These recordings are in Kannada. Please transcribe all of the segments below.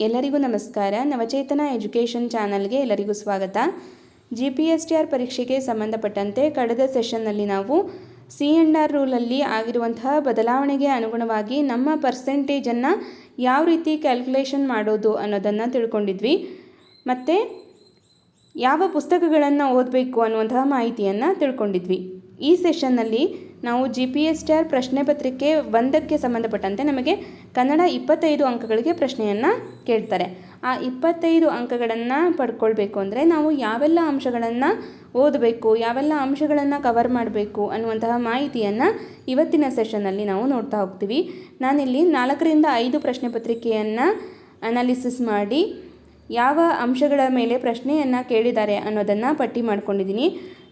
ಎಲ್ಲರಿಗೂ ನಮಸ್ಕಾರ. ನವಚೇತನ ಎಜುಕೇಷನ್ ಚಾನಲ್ಗೆ ಎಲ್ಲರಿಗೂ ಸ್ವಾಗತ. G P S T R ಪರೀಕ್ಷೆಗೆ ಸಂಬಂಧಪಟ್ಟಂತೆ ಕಳೆದ ಸೆಷನ್ನಲ್ಲಿ ನಾವು ಸಿ ಎನ್ ಆರ್ ರೂಲಲ್ಲಿ ಆಗಿರುವಂತಹ ಬದಲಾವಣೆಗೆ ಅನುಗುಣವಾಗಿ ನಮ್ಮ ಪರ್ಸೆಂಟೇಜನ್ನು ಯಾವ ರೀತಿ ಕ್ಯಾಲ್ಕುಲೇಷನ್ ಮಾಡೋದು ಅನ್ನೋದನ್ನು ತಿಳ್ಕೊಂಡಿದ್ವಿ. ಮತ್ತು ಯಾವ ಪುಸ್ತಕಗಳನ್ನು ಓದಬೇಕು ಅನ್ನುವಂತಹ ಮಾಹಿತಿಯನ್ನು ತಿಳ್ಕೊಂಡಿದ್ವಿ. ಈ ಸೆಷನ್ನಲ್ಲಿ ನಾವು G P S T R ಪ್ರಶ್ನೆ ಪತ್ರಿಕೆ ಒಂದಕ್ಕೆ ಸಂಬಂಧಪಟ್ಟಂತೆ ನಮಗೆ ಕನ್ನಡ ಇಪ್ಪತ್ತೈದು ಅಂಕಗಳಿಗೆ ಪ್ರಶ್ನೆಯನ್ನು ಕೇಳ್ತಾರೆ. ಆ ಇಪ್ಪತ್ತೈದು ಅಂಕಗಳನ್ನು ಪಡ್ಕೊಳ್ಬೇಕು ಅಂದರೆ ನಾವು ಯಾವೆಲ್ಲ ಅಂಶಗಳನ್ನು ಓದಬೇಕು, ಯಾವೆಲ್ಲ ಅಂಶಗಳನ್ನು ಕವರ್ ಮಾಡಬೇಕು ಅನ್ನುವಂತಹ ಮಾಹಿತಿಯನ್ನು ಇವತ್ತಿನ ಸೆಷನ್ನಲ್ಲಿ ನಾವು ನೋಡ್ತಾ ಹೋಗ್ತೀವಿ. ನಾನಿಲ್ಲಿ ನಾಲ್ಕರಿಂದ ಐದು ಪ್ರಶ್ನೆ ಪತ್ರಿಕೆಯನ್ನು ಅನಾಲಿಸಿಸ್ ಮಾಡಿ ಯಾವ ಅಂಶಗಳ ಮೇಲೆ ಪ್ರಶ್ನೆಯನ್ನು ಕೇಳಿದ್ದಾರೆ ಅನ್ನೋದನ್ನು ಪಟ್ಟಿ ಮಾಡ್ಕೊಂಡಿದ್ದೀನಿ.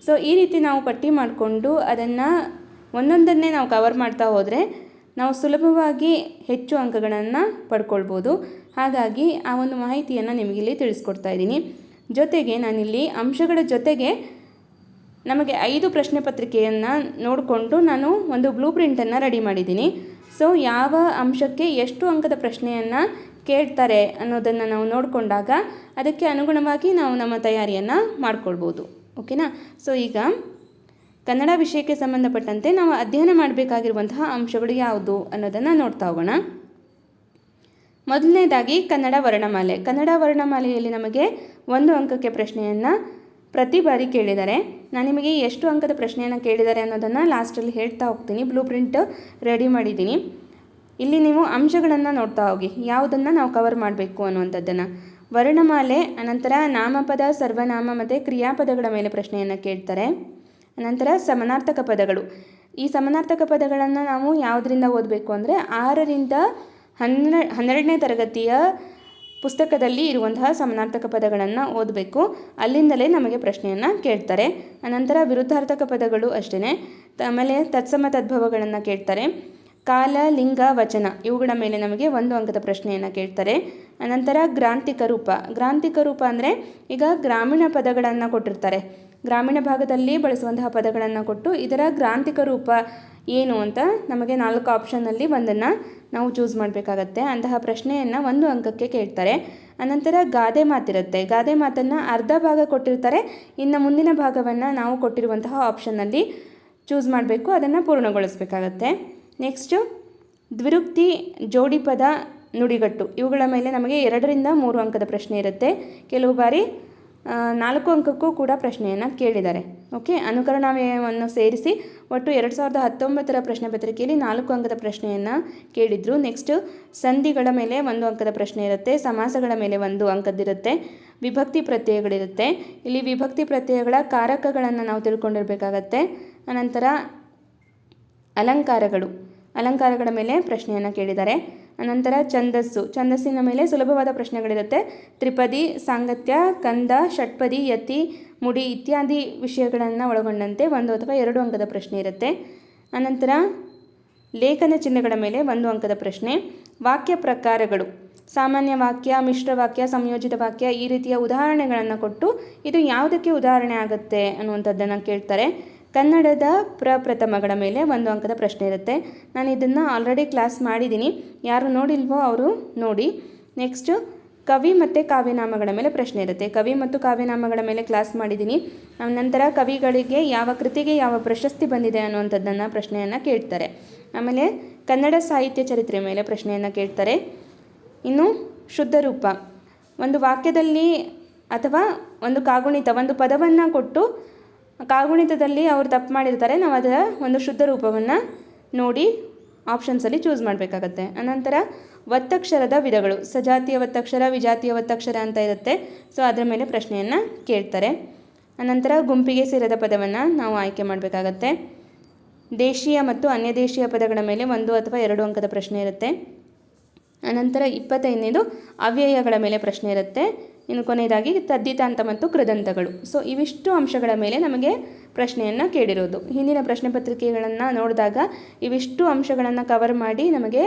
ಸೊ ಈ ರೀತಿ ನಾವು ಪಟ್ಟಿ ಮಾಡಿಕೊಂಡು ಅದನ್ನು ಒಂದೊಂದನ್ನೇ ನಾವು ಕವರ್ ಮಾಡ್ತಾ ಹೋದರೆ ನಾವು ಸುಲಭವಾಗಿ ಹೆಚ್ಚು ಅಂಕಗಳನ್ನು ಪಡ್ಕೊಳ್ಬೋದು. ಹಾಗಾಗಿ ಆ ಒಂದು ಮಾಹಿತಿಯನ್ನು ನಿಮಗಿಲ್ಲಿ ತಿಳಿಸ್ಕೊಡ್ತಾ ಇದ್ದೀನಿ. ಜೊತೆಗೆ ನಾನಿಲ್ಲಿ ಅಂಶಗಳ ಜೊತೆಗೆ ನಮಗೆ ಐದು ಪ್ರಶ್ನೆ ಪತ್ರಿಕೆಯನ್ನು ನೋಡಿಕೊಂಡು ನಾನು ಒಂದು ಬ್ಲೂ ಪ್ರಿಂಟನ್ನು ರೆಡಿ ಮಾಡಿದ್ದೀನಿ. ಸೊ ಯಾವ ಅಂಶಕ್ಕೆ ಎಷ್ಟು ಅಂಕದ ಪ್ರಶ್ನೆಯನ್ನು ಕೇಳ್ತಾರೆ ಅನ್ನೋದನ್ನು ನಾವು ನೋಡಿಕೊಂಡಾಗ ಅದಕ್ಕೆ ಅನುಗುಣವಾಗಿ ನಾವು ನಮ್ಮ ತಯಾರಿಯನ್ನು ಮಾಡ್ಕೊಳ್ಬೋದು. ಓಕೆನಾ? ಸೊ ಈಗ ಕನ್ನಡ ವಿಷಯಕ್ಕೆ ಸಂಬಂಧಪಟ್ಟಂತೆ ನಾವು ಅಧ್ಯಯನ ಮಾಡಬೇಕಾಗಿರುವಂತಹ ಅಂಶಗಳು ಯಾವುದು ಅನ್ನೋದನ್ನು ನೋಡ್ತಾ ಹೋಗೋಣ. ಮೊದಲನೇದಾಗಿ ಕನ್ನಡ ವರ್ಣಮಾಲೆ. ಕನ್ನಡ ವರ್ಣಮಾಲೆಯಲ್ಲಿ ನಮಗೆ ಒಂದು ಅಂಕಕ್ಕೆ ಪ್ರಶ್ನೆಯನ್ನು ಪ್ರತಿ ಬಾರಿ ಕೇಳಿದ್ದಾರೆ ನಾನು ನಿಮಗೆ ಎಷ್ಟು ಅಂಕದ ಪ್ರಶ್ನೆಯನ್ನು ಕೇಳಿದ್ದಾರೆ ಅನ್ನೋದನ್ನು ಲಾಸ್ಟಲ್ಲಿ ಹೇಳ್ತಾ ಹೋಗ್ತೀನಿ. ಬ್ಲೂ ಪ್ರಿಂಟ್ ರೆಡಿ ಮಾಡಿದ್ದೀನಿ. ಇಲ್ಲಿ ನೀವು ಅಂಶಗಳನ್ನು ನೋಡ್ತಾ ಹೋಗಿ, ಯಾವುದನ್ನು ನಾವು ಕವರ್ ಮಾಡಬೇಕು ಅನ್ನುವಂಥದ್ದನ್ನು. ವರ್ಣಮಾಲೆ, ಅನಂತರ ನಾಮಪದ ಸರ್ವನಾಮ ಮತ್ತು ಕ್ರಿಯಾಪದಗಳ ಮೇಲೆ ಪ್ರಶ್ನೆಯನ್ನು ಕೇಳ್ತಾರೆ. ಅನಂತರ ಸಮನಾರ್ಥಕ ಪದಗಳು. ಈ ಸಮನಾರ್ಥಕ ಪದಗಳನ್ನು ನಾವು ಯಾವುದರಿಂದ ಓದಬೇಕು ಅಂದರೆ ಆರರಿಂದ ಹನ್ನೆ, ಹನ್ನೆರಡನೇ ತರಗತಿಯ ಪುಸ್ತಕದಲ್ಲಿ ಇರುವಂತಹ ಸಮನಾರ್ಥಕ ಪದಗಳನ್ನು ಓದಬೇಕು. ಅಲ್ಲಿಂದಲೇ ನಮಗೆ ಪ್ರಶ್ನೆಯನ್ನು ಕೇಳ್ತಾರೆ. ಅನಂತರ ವಿರುದ್ಧಾರ್ಥಕ ಪದಗಳು ಅಷ್ಟೇ ಆಮೇಲೆ ತತ್ಸಮ ತದ್ಭವಗಳನ್ನು ಕೇಳ್ತಾರೆ. ಕಾಲ ಲಿಂಗ ವಚನ ಇವುಗಳ ಮೇಲೆ ನಮಗೆ ಒಂದು ಅಂಕದ ಪ್ರಶ್ನೆಯನ್ನು ಕೇಳ್ತಾರೆ. ಅನಂತರ ಗ್ರಾಂಥಿಕ ರೂಪ. ಗ್ರಾಂಥಿಕ ರೂಪ ಅಂದರೆ ಈಗ ಗ್ರಾಮೀಣ ಪದಗಳನ್ನು ಕೊಟ್ಟಿರ್ತಾರೆ. ಗ್ರಾಮೀಣ ಭಾಗದಲ್ಲಿ ಬಳಸುವಂತಹ ಪದಗಳನ್ನು ಕೊಟ್ಟು ಇದರ ಗ್ರಾಂಥಿಕ ರೂಪ ಏನು ಅಂತ ನಮಗೆ ನಾಲ್ಕು ಆಪ್ಷನ್ನಲ್ಲಿ ಒಂದನ್ನು ನಾವು ಚೂಸ್ ಮಾಡಬೇಕಾಗತ್ತೆ. ಅಂತಹ ಪ್ರಶ್ನೆಯನ್ನು ಒಂದು ಅಂಕಕ್ಕೆ ಕೇಳ್ತಾರೆ. ಅನಂತರ ಗಾದೆ ಮಾತಿರುತ್ತೆ. ಗಾದೆ ಮಾತನ್ನು ಅರ್ಧ ಭಾಗ ಕೊಟ್ಟಿರ್ತಾರೆ. ಇನ್ನು ಮುಂದಿನ ಭಾಗವನ್ನು ನಾವು ಕೊಟ್ಟಿರುವಂತಹ ಆಪ್ಷನ್ನಲ್ಲಿ ಚೂಸ್ ಮಾಡಬೇಕು. ಅದನ್ನು ಪೂರ್ಣಗೊಳಿಸಬೇಕಾಗತ್ತೆ. ನೆಕ್ಸ್ಟು ದ್ವಿರುಕ್ತಿ ಜೋಡಿ ಪದ ನುಡಿಗಟ್ಟು. ಇವುಗಳ ಮೇಲೆ ನಮಗೆ ಎರಡರಿಂದ ಮೂರು ಅಂಕದ ಪ್ರಶ್ನೆ ಇರುತ್ತೆ. ಕೆಲವು ಬಾರಿ ನಾಲ್ಕು ಅಂಕಕ್ಕೂ ಕೂಡ ಪ್ರಶ್ನೆಯನ್ನು ಕೇಳಿದ್ದಾರೆ. ಓಕೆ ಅನುಕರಣಾವ್ಯಯವನ್ನು ಸೇರಿಸಿ ಒಟ್ಟು ಎರಡು ಸಾವಿರದ ಹತ್ತೊಂಬತ್ತರ ಪ್ರಶ್ನೆ ಪತ್ರಿಕೆಯಲ್ಲಿ ನಾಲ್ಕು ಅಂಕದ ಪ್ರಶ್ನೆಯನ್ನು ಕೇಳಿದರು. ನೆಕ್ಸ್ಟು ಸಂಧಿಗಳ ಮೇಲೆ ಒಂದು ಅಂಕದ ಪ್ರಶ್ನೆ ಇರುತ್ತೆ. ಸಮಾಸಗಳ ಮೇಲೆ ಒಂದು ಅಂಕದ್ದಿರುತ್ತೆ. ವಿಭಕ್ತಿ ಪ್ರತ್ಯಯಗಳಿರುತ್ತೆ. ಇಲ್ಲಿ ವಿಭಕ್ತಿ ಪ್ರತ್ಯಯಗಳ ಕಾರಕಗಳನ್ನು ನಾವು ತಿಳ್ಕೊಂಡಿರಬೇಕಾಗತ್ತೆ. ಅನಂತರ ಅಲಂಕಾರಗಳು. ಅಲಂಕಾರಗಳ ಮೇಲೆ ಪ್ರಶ್ನೆಯನ್ನು ಕೇಳಿದ್ದಾರೆ. ಅನಂತರ ಛಂದಸ್ಸು. ಛಂದಸ್ಸಿನ ಮೇಲೆ ಸುಲಭವಾದ ಪ್ರಶ್ನೆಗಳಿರುತ್ತೆ. ತ್ರಿಪದಿ, ಸಾಂಗತ್ಯ, ಕಂದ, ಷಟ್ಪದಿ, ಯತಿ, ಮುಡಿ ಇತ್ಯಾದಿ ವಿಷಯಗಳನ್ನು ಒಳಗೊಂಡಂತೆ ಒಂದು ಅಥವಾ ಎರಡು ಅಂಕದ ಪ್ರಶ್ನೆ ಇರುತ್ತೆ. ಅನಂತರ ಲೇಖನ ಚಿಹ್ನೆಗಳ ಮೇಲೆ ಒಂದು ಅಂಕದ ಪ್ರಶ್ನೆ. ವಾಕ್ಯ ಪ್ರಕಾರಗಳು. ಸಾಮಾನ್ಯ ವಾಕ್ಯ, ಮಿಶ್ರ ವಾಕ್ಯ, ಸಂಯೋಜಿತ ವಾಕ್ಯ ಈ ರೀತಿಯ ಉದಾಹರಣೆಗಳನ್ನು ಕೊಟ್ಟು ಇದು ಯಾವುದಕ್ಕೆ ಉದಾಹರಣೆ ಆಗುತ್ತೆ ಅನ್ನುವಂಥದ್ದನ್ನು ಕೇಳ್ತಾರೆ. ಕನ್ನಡದ ಪ್ರಪ್ರಥಮಗಳ ಮೇಲೆ ಒಂದು ಅಂಕದ ಪ್ರಶ್ನೆ ಇರುತ್ತೆ. ನಾನು ಇದನ್ನು ಆಲ್ರೆಡಿ ಕ್ಲಾಸ್ ಮಾಡಿದ್ದೀನಿ. ಯಾರು ನೋಡಿಲ್ವೋ ಅವರು ನೋಡಿ. ನೆಕ್ಸ್ಟು ಕವಿ ಮತ್ತು ಕಾವ್ಯನಾಮಗಳ ಮೇಲೆ ಪ್ರಶ್ನೆ ಇರುತ್ತೆ. ಕವಿ ಮತ್ತು ಕಾವ್ಯನಾಮಗಳ ಮೇಲೆ ಕ್ಲಾಸ್ ಮಾಡಿದ್ದೀನಿ. ನಂತರ ಕವಿಗಳಿಗೆ ಯಾವ ಕೃತಿಗೆ ಯಾವ ಪ್ರಶಸ್ತಿ ಬಂದಿದೆ ಅನ್ನುವಂಥದ್ದನ್ನು ಪ್ರಶ್ನೆಯನ್ನು ಕೇಳ್ತಾರೆ. ಆಮೇಲೆ ಕನ್ನಡ ಸಾಹಿತ್ಯ ಚರಿತ್ರೆ ಮೇಲೆ ಪ್ರಶ್ನೆಯನ್ನು ಕೇಳ್ತಾರೆ. ಇನ್ನು ಶುದ್ಧ ರೂಪ. ಒಂದು ವಾಕ್ಯದಲ್ಲಿ ಅಥವಾ ಒಂದು ಕಾಗುಣಿತ, ಒಂದು ಪದವನ್ನು ಕೊಟ್ಟು ಕಾಗುಣಿತದಲ್ಲಿ ಅವ್ರು ತಪ್ಪು ಮಾಡಿರ್ತಾರೆ, ನಾವು ಅದರ ಒಂದು ಶುದ್ಧ ರೂಪವನ್ನು ನೋಡಿ ಆಪ್ಷನ್ಸಲ್ಲಿ ಚೂಸ್ ಮಾಡಬೇಕಾಗತ್ತೆ. ಅನಂತರ ಒತ್ತಕ್ಷರದ ವಿಧಗಳು, ಸಜಾತಿಯ ಒತ್ತಕ್ಷರ ವಿಜಾತಿಯ ಒತ್ತಕ್ಷರ ಅಂತ ಇರುತ್ತೆ. ಸೊ ಅದರ ಮೇಲೆ ಪ್ರಶ್ನೆಯನ್ನು ಕೇಳ್ತಾರೆ. ಅನಂತರ ಗುಂಪಿಗೆ ಸೇರಿದ ಪದವನ್ನು ನಾವು ಆಯ್ಕೆ ಮಾಡಬೇಕಾಗತ್ತೆ. ದೇಶೀಯ ಮತ್ತು ಅನ್ಯ ದೇಶೀಯ ಪದಗಳ ಮೇಲೆ ಒಂದು ಅಥವಾ ಎರಡು ಅಂಕದ ಪ್ರಶ್ನೆ ಇರುತ್ತೆ. ಅನಂತರ ಇಪ್ಪತ್ತೈದನೇದು ಅವ್ಯಯಗಳ ಮೇಲೆ ಪ್ರಶ್ನೆ ಇರುತ್ತೆ. ಇನ್ನು ಕೊನೆಯದಾಗಿ ತದ್ದಿತಾಂತ ಮತ್ತು ಕೃದಂತಗಳು. ಸೊ ಇವಿಷ್ಟು ಅಂಶಗಳ ಮೇಲೆ ನಮಗೆ ಪ್ರಶ್ನೆಯನ್ನು ಕೇಳಿರೋದು. ಹಿಂದಿನ ಪ್ರಶ್ನೆ ಪತ್ರಿಕೆಗಳನ್ನು ನೋಡಿದಾಗ ಇವಿಷ್ಟು ಅಂಶಗಳನ್ನು ಕವರ್ ಮಾಡಿ ನಮಗೆ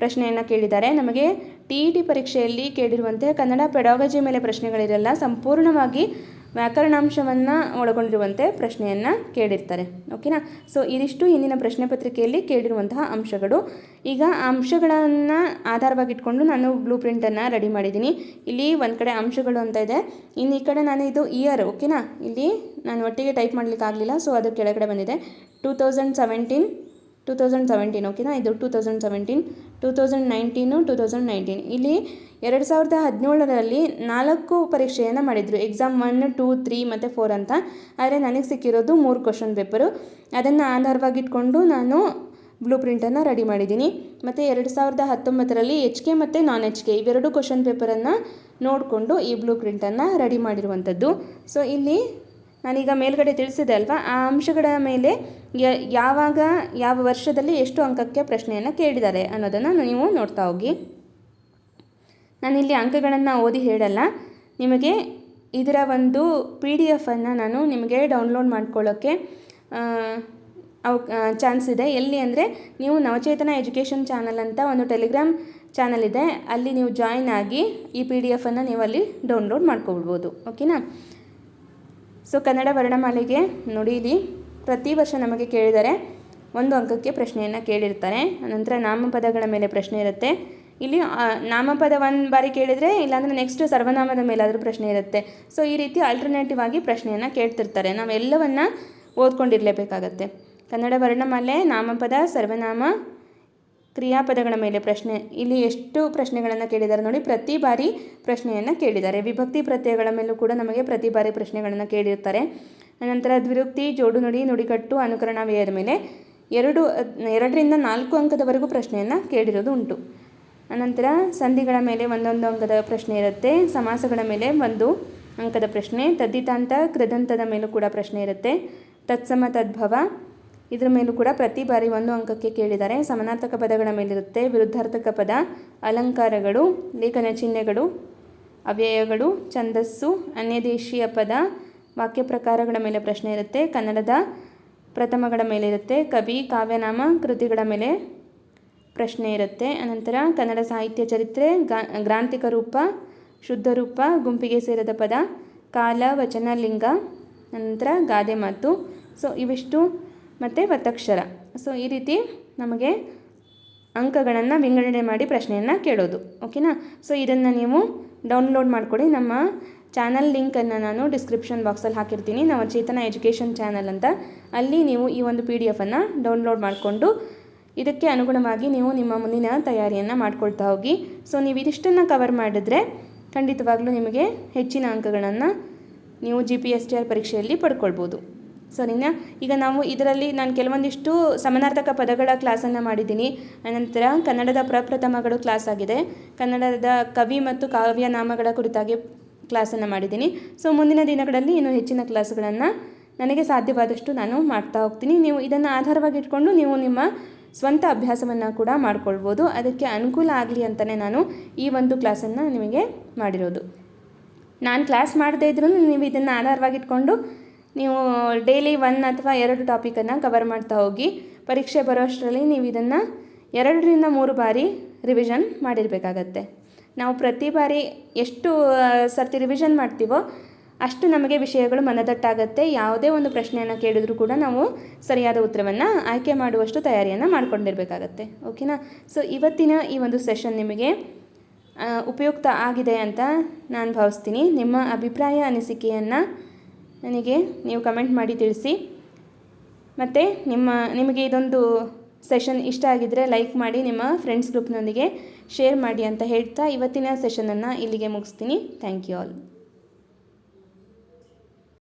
ಪ್ರಶ್ನೆಯನ್ನು ಕೇಳಿದ್ದಾರೆ. ನಮಗೆ ಟಿ ಇ ಟಿ ಪರೀಕ್ಷೆಯಲ್ಲಿ ಕೇಳಿರುವಂತೆ ಕನ್ನಡ ಪೆಡಾಗಜಿ ಮೇಲೆ ಪ್ರಶ್ನೆಗಳಿರಲ್ಲ ಸಂಪೂರ್ಣವಾಗಿ ವ್ಯಾಕರಣಾಂಶವನ್ನು ಒಳಗೊಂಡಿರುವಂತೆ ಪ್ರಶ್ನೆಯನ್ನು ಕೇಳಿರ್ತಾರೆ. ಓಕೆನಾ? ಸೊ ಇದಿಷ್ಟು ಇಂದಿನ ಪ್ರಶ್ನೆ ಪತ್ರಿಕೆಯಲ್ಲಿ ಕೇಳಿರುವಂತಹ ಅಂಶಗಳು. ಈಗ ಅಂಶಗಳನ್ನು ಆಧಾರವಾಗಿಟ್ಕೊಂಡು ನಾನು ಬ್ಲೂ ಪ್ರಿಂಟನ್ನು ರೆಡಿ ಮಾಡಿದ್ದೀನಿ. ಇಲ್ಲಿ ಒಂದು ಕಡೆ ಅಂಶಗಳು ಅಂತ ಇದೆ. ಇನ್ನು ಈ ಕಡೆ ನಾನು ಇದು ಇಯರ್ ಓಕೆನಾ? ಇಲ್ಲಿ ನಾನು ಒಟ್ಟಿಗೆ ಟೈಪ್ ಮಾಡಲಿಕ್ಕೆ ಆಗಲಿಲ್ಲ ಸೊ ಅದು ಕೆಳಗಡೆ ಬಂದಿದೆ. Two thousand seventeen two thousand seventeen ಓಕೆನಾ ಇದು two thousand seventeen two thousand nineteen two thousand nineteen ಇಲ್ಲಿ ಎರಡು ಸಾವಿರದ ಹದಿನೇಳರಲ್ಲಿ ನಾಲ್ಕು ಪರೀಕ್ಷೆಯನ್ನು ಮಾಡಿದರು. ಎಕ್ಸಾಮ್ ಒನ್ ಟೂ ತ್ರೀ ಮತ್ತು ಫೋರ್ ಅಂತ. ಆದರೆ ನನಗೆ ಸಿಕ್ಕಿರೋದು ಮೂರು ಕ್ವಶನ್ ಪೇಪರು ಅದನ್ನು ಆಧಾರವಾಗಿಟ್ಕೊಂಡು ನಾನು ಬ್ಲೂ ಪ್ರಿಂಟನ್ನು ರೆಡಿ ಮಾಡಿದ್ದೀನಿ ಮತ್ತು ಎರಡು ಸಾವಿರದ ಹತ್ತೊಂಬತ್ತರಲ್ಲಿ ಎಚ್ ಕೆ ಮತ್ತು ನಾನ್ ಎಚ್ ಕೆ ಇವೆರಡು ಕ್ವಶನ್ ಪೇಪರನ್ನು ನೋಡಿಕೊಂಡು ಈ ಬ್ಲೂ ಪ್ರಿಂಟನ್ನು ರೆಡಿ ಮಾಡಿರುವಂಥದ್ದು. ಸೊ ಇಲ್ಲಿ ನಾನೀಗ ಮೇಲ್ಗಡೆ ತಿಳಿಸಿದೆ ಅಲ್ವಾ? ಆ ಅಂಶಗಳ ಮೇಲೆ ಯಾವಾಗ, ಯಾವ ವರ್ಷದಲ್ಲಿ ಎಷ್ಟು ಅಂಕಕ್ಕೆ ಪ್ರಶ್ನೆಯನ್ನು ಕೇಳಿದ್ದಾರೆ ಅನ್ನೋದನ್ನು ನೀವು ನೋಡ್ತಾ ಹೋಗಿ. ನಾನಿಲ್ಲಿ ಅಂಕಗಳನ್ನು ಓದಿ ಹೇಳಲ್ಲ. ನಿಮಗೆ ಇದರ ಒಂದು ಪಿ ಡಿ ಎಫನ್ನು ನಾನು ನಿಮಗೆ ಡೌನ್ಲೋಡ್ ಮಾಡ್ಕೊಳ್ಳೋಕ್ಕೆ ಅವ ಚಾನ್ಸ್ ಇದೆ. ಎಲ್ಲಿ ಅಂದರೆ ನೀವು ನವಚೇತನ ಎಜುಕೇಷನ್ ಚಾನಲ್ ಅಂತ ಒಂದು ಟೆಲಿಗ್ರಾಮ್ ಚಾನಲ್ ಇದೆ. ಅಲ್ಲಿ ನೀವು ಜಾಯಿನ್ ಆಗಿ ಈ ಪಿ ಡಿ ಎಫನ್ನು ನೀವು ಅಲ್ಲಿ ಡೌನ್ಲೋಡ್ ಮಾಡ್ಕೊಬಿಡ್ಬೋದು ಓಕೆನಾ? ಸೊ ಕನ್ನಡ ವರ್ಣಮಾಲೆಗೆ ನೋಡಿ ಪ್ರತಿ ವರ್ಷ ನಮಗೆ ಕೇಳಿದರೆ ಒಂದು ಅಂಕಕ್ಕೆ ಪ್ರಶ್ನೆಯನ್ನು ಕೇಳಿರ್ತಾರೆ. ನಂತರ ನಾಮಪದಗಳ ಮೇಲೆ ಪ್ರಶ್ನೆ ಇರುತ್ತೆ. ಇಲ್ಲಿ ನಾಮಪದ ಒಂದು ಬಾರಿ ಕೇಳಿದರೆ ಇಲ್ಲಾಂದರೆ ನೆಕ್ಸ್ಟ್ ಸರ್ವನಾಮದ ಮೇಲಾದರೂ ಪ್ರಶ್ನೆ ಇರುತ್ತೆ. ಸೊ ಈ ರೀತಿ ಆಲ್ಟರ್ನೇಟಿವ್ ಆಗಿ ಪ್ರಶ್ನೆಯನ್ನು ಕೇಳ್ತಿರ್ತಾರೆ. ನಾವೆಲ್ಲವನ್ನು ಓದ್ಕೊಂಡಿರಲೇಬೇಕಾಗತ್ತೆ. ಕನ್ನಡ ವರ್ಣಮಾಲೆ ನಾಮಪದ, ಸರ್ವನಾಮ ಕ್ರಿಯಾಪದಗಳ ಮೇಲೆ ಪ್ರಶ್ನೆ. ಇಲ್ಲಿ ಎಷ್ಟು ಪ್ರಶ್ನೆಗಳನ್ನು ಕೇಳಿದ್ದಾರೆ ನೋಡಿ, ಪ್ರತಿ ಬಾರಿ ಪ್ರಶ್ನೆಯನ್ನು ಕೇಳಿದ್ದಾರೆ. ವಿಭಕ್ತಿ ಪ್ರತ್ಯಯಗಳ ಮೇಲೂ ಕೂಡ ನಮಗೆ ಪ್ರತಿ ಬಾರಿ ಪ್ರಶ್ನೆಗಳನ್ನು ಕೇಳಿರ್ತಾರೆ. ನಂತರ ದ್ವಿರುಕ್ತಿ ಜೋಡು ನುಡಿ ನುಡಿಗಟ್ಟು, ಅನುಕರಣ, ವ್ಯಯದ ಮೇಲೆ ಎರಡು, ಎರಡರಿಂದ ನಾಲ್ಕು ಅಂಕದವರೆಗೂ ಪ್ರಶ್ನೆಯನ್ನು ಕೇಳಿರೋದು ಉಂಟು. ಅನಂತರ ಸಂಧಿಗಳ ಮೇಲೆ ಒಂದೊಂದು ಅಂಕದ ಪ್ರಶ್ನೆ ಇರುತ್ತೆ. ಸಮಾಸಗಳ ಮೇಲೆ ಒಂದು ಅಂಕದ ಪ್ರಶ್ನೆ. ತದ್ದಿತಾಂತ ಕೃದಂತದ ಮೇಲೂ ಕೂಡ ಪ್ರಶ್ನೆ ಇರುತ್ತೆ. ತತ್ಸಮ, ತದ್ಭವ ಇದ್ರ ಮೇಲೂ ಕೂಡ ಪ್ರತಿ ಬಾರಿ ಒಂದು ಅಂಕಕ್ಕೆ ಕೇಳಿದರೆ ಸಮಾನಾರ್ಥಕ ಪದಗಳ ಮೇಲಿರುತ್ತೆ ವಿರುದ್ಧಾರ್ಥಕ ಪದ, ಅಲಂಕಾರಗಳು, ಲೇಖನ ಚಿಹ್ನೆಗಳು, ಅವ್ಯಯಗಳು, ಛಂದಸ್ಸು, ಅನ್ಯದೇಶೀಯ ಪದ, ವಾಕ್ಯ ಪ್ರಕಾರಗಳ ಮೇಲೆ ಪ್ರಶ್ನೆ ಇರುತ್ತೆ, ಕನ್ನಡದ ಪ್ರಥಮಗಳ ಮೇಲೆ ಇರುತ್ತೆ, ಕವಿ, ಕಾವ್ಯನಾಮ, ಕೃತಿಗಳ ಮೇಲೆ ಪ್ರಶ್ನೆ ಇರುತ್ತೆ. ಅನಂತರ ಕನ್ನಡ ಸಾಹಿತ್ಯ ಚರಿತ್ರೆ, ಗಾ, ಗ್ರಾಂಥಿಕ ರೂಪ, ಶುದ್ಧ ರೂಪ, ಗುಂಪಿಗೆ ಸೇರಿದ ಪದ, ಕಾಲ, ವಚನ, ಲಿಂಗ ನಂತರ ಗಾದೆ ಮಾತು. ಸೊ ಇವಿಷ್ಟು ಮತ್ತು ಒತ್ತಕ್ಷರ ಸೊ ಈ ರೀತಿ ನಮಗೆ ಅಂಕಗಳನ್ನು ವಿಂಗಡಣೆ ಮಾಡಿ ಪ್ರಶ್ನೆಯನ್ನು ಕೇಳೋದು. ಓಕೆನಾ ಸೊ ಇದನ್ನು ನೀವು ಡೌನ್ಲೋಡ್ ಮಾಡಿಕೊಡಿ. ನಮ್ಮ ಚಾನಲ್ ಲಿಂಕನ್ನು ನಾನು ಡಿಸ್ಕ್ರಿಪ್ಷನ್ ಬಾಕ್ಸಲ್ಲಿ ಹಾಕಿರ್ತೀನಿ. ನಾವು ಚೇತನ ಎಜುಕೇಷನ್ ಚಾನಲ್ ಅಂತ. ಅಲ್ಲಿ ನೀವು ಈ ಒಂದು ಪಿ ಡಿ ಎಫನ್ನು ಡೌನ್ಲೋಡ್ ಮಾಡಿಕೊಂಡು ಇದಕ್ಕೆ ಅನುಗುಣವಾಗಿ ನೀವು ನಿಮ್ಮ ಮುಂದಿನ ತಯಾರಿಯನ್ನು ಮಾಡ್ಕೊಳ್ತಾ ಹೋಗಿ. ಸೊ ನೀವು ಇದಿಷ್ಟನ್ನು ಕವರ್ ಮಾಡಿದ್ರೆ ಖಂಡಿತವಾಗ್ಲೂ ನಿಮಗೆ ಹೆಚ್ಚಿನ ಅಂಕಗಳನ್ನು ನೀವು G P S T R ಪರೀಕ್ಷೆಯಲ್ಲಿ ಪಡ್ಕೊಳ್ಬೋದು. ಸರಿನಾ ಈಗ ನಾವು ಇದರಲ್ಲಿ ನಾನು ಕೆಲವೊಂದಿಷ್ಟು ಸಮಾನಾರ್ಥಕ ಪದಗಳ ಕ್ಲಾಸನ್ನು ಮಾಡಿದ್ದೀನಿ. ಅನಂತರ ಕನ್ನಡದ ಪ್ರಪ್ರಥಮಗಳು ಕ್ಲಾಸ್ ಆಗಿದೆ. ಕನ್ನಡದ ಕವಿ ಮತ್ತು ಕಾವ್ಯನಾಮಗಳ ಕುರಿತಾಗಿ ಕ್ಲಾಸನ್ನು ಮಾಡಿದ್ದೀನಿ. ಸೊ, ಮುಂದಿನ ದಿನಗಳಲ್ಲಿ ಇನ್ನೂ ಹೆಚ್ಚಿನ ಕ್ಲಾಸ್ಗಳನ್ನು ನನಗೆ ಸಾಧ್ಯವಾದಷ್ಟು ನಾನು ಮಾಡ್ತಾ ಹೋಗ್ತೀನಿ. ನೀವು ಇದನ್ನು ಆಧಾರವಾಗಿ ಇಟ್ಕೊಂಡು ನೀವು ನಿಮ್ಮ ಸ್ವಂತ ಅಭ್ಯಾಸವನ್ನು ಕೂಡ ಮಾಡ್ಕೊಳ್ಬೋದು. ಅದಕ್ಕೆ ಅನುಕೂಲ ಆಗಲಿ ಅಂತಲೇ ನಾನು ಈ ಒಂದು ಕ್ಲಾಸನ್ನು ನಿಮಗೆ ಮಾಡಿರೋದು. ನಾನು ಕ್ಲಾಸ್ ಮಾಡದೇ ಇದ್ರೂ ನೀವು ಇದನ್ನು ಆಧಾರವಾಗಿಟ್ಕೊಂಡು ನೀವು ಡೈಲಿ ಒನ್ ಅಥವಾ ಎರಡು ಟಾಪಿಕನ್ನು ಕವರ್ ಮಾಡ್ತಾ ಹೋಗಿ, ಪರೀಕ್ಷೆ ಬರೋಷ್ಟರಲ್ಲಿ ನೀವು ಇದನ್ನು ಎರಡರಿಂದ ಮೂರು ಬಾರಿ ರಿವಿಷನ್ ಮಾಡಿರಬೇಕಾಗತ್ತೆ. ನಾವು ಪ್ರತಿ ಬಾರಿ ಎಷ್ಟು ಸರ್ತಿ ರಿವಿಷನ್ ಮಾಡ್ತೀವೋ ಅಷ್ಟು ನಮಗೆ ವಿಷಯಗಳು ಮನದಟ್ಟಾಗತ್ತೆ. ಯಾವುದೇ ಒಂದು ಪ್ರಶ್ನೆಯನ್ನು ಕೇಳಿದರೂ ಕೂಡ ನಾವು ಸರಿಯಾದ ಉತ್ತರವನ್ನು ಆಯ್ಕೆ ಮಾಡುವಷ್ಟು ತಯಾರಿಯನ್ನು ಮಾಡ್ಕೊಂಡಿರಬೇಕಾಗತ್ತೆ. ಓಕೆನಾ ಸೊ ಇವತ್ತಿನ ಈ ಒಂದು ಸೆಷನ್ ನಿಮಗೆ ಉಪಯುಕ್ತ ಆಗಿದೆ ಅಂತ ನಾನು ಭಾವಿಸ್ತೀನಿ. ನಿಮ್ಮ ಅಭಿಪ್ರಾಯ, ಅನಿಸಿಕೆಯನ್ನು ನನಗೆ ನೀವು ಕಮೆಂಟ್ ಮಾಡಿ ತಿಳಿಸಿ. ಮತ್ತು ನಿಮ್ಮ, ನಿಮಗೆ ಇದೊಂದು ಸೆಷನ್ ಇಷ್ಟ ಆಗಿದ್ದರೆ ಲೈಕ್ ಮಾಡಿ, ನಿಮ್ಮ ಫ್ರೆಂಡ್ಸ್ ಗ್ರೂಪ್ನೊಂದಿಗೆ ಶೇರ್ ಮಾಡಿ ಅಂತ ಹೇಳ್ತಾ ಇವತ್ತಿನ ಸೆಷನನ್ನು ಇಲ್ಲಿಗೆ ಮುಗಿಸ್ತೀನಿ. Thank you all